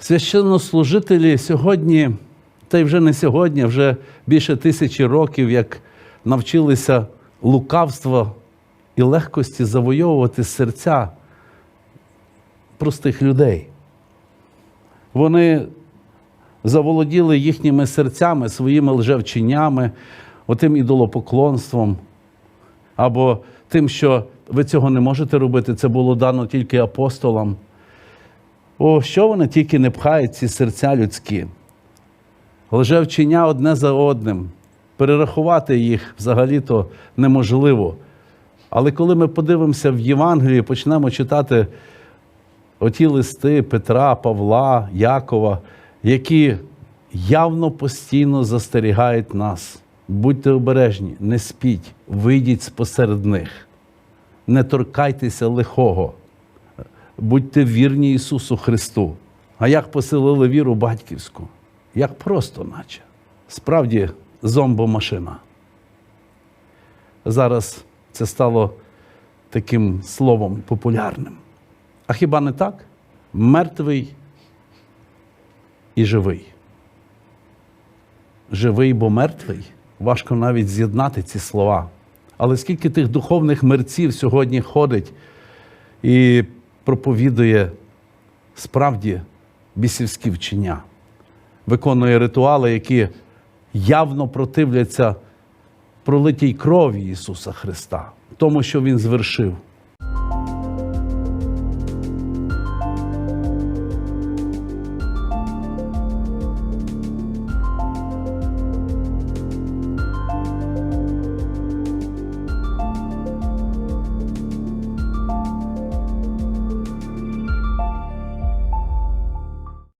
Священнослужителі сьогодні, та й вже не сьогодні, вже більше тисячі років, як навчилися лукавства і легкості завойовувати серця простих людей. Вони заволоділи їхніми серцями, своїми лжевченнями, отим ідолопоклонством, або тим, що ви цього не можете робити, це було дано тільки апостолам. О, що вони тільки не пхають ці серця людські? Лжевчення одне за одним. Перерахувати їх взагалі-то неможливо. Але коли ми подивимося в Євангелії, почнемо читати оті листи Петра, Павла, Якова, які явно постійно застерігають нас. Будьте обережні, не спіть, вийдіть спосеред них, не торкайтеся лихого, будьте вірні Ісусу Христу. А як поселили віру батьківську? Як просто, наче. Справді, зомбомашина. Зараз це стало таким словом популярним. А хіба не так? Мертвий і живий. Живий, бо мертвий. Важко навіть з'єднати ці слова. Але скільки тих духовних мерців сьогодні ходить і проповідує справді бісівські вчення, виконує ритуали, які явно противляться пролитій крові Ісуса Христа, тому, що Він звершив.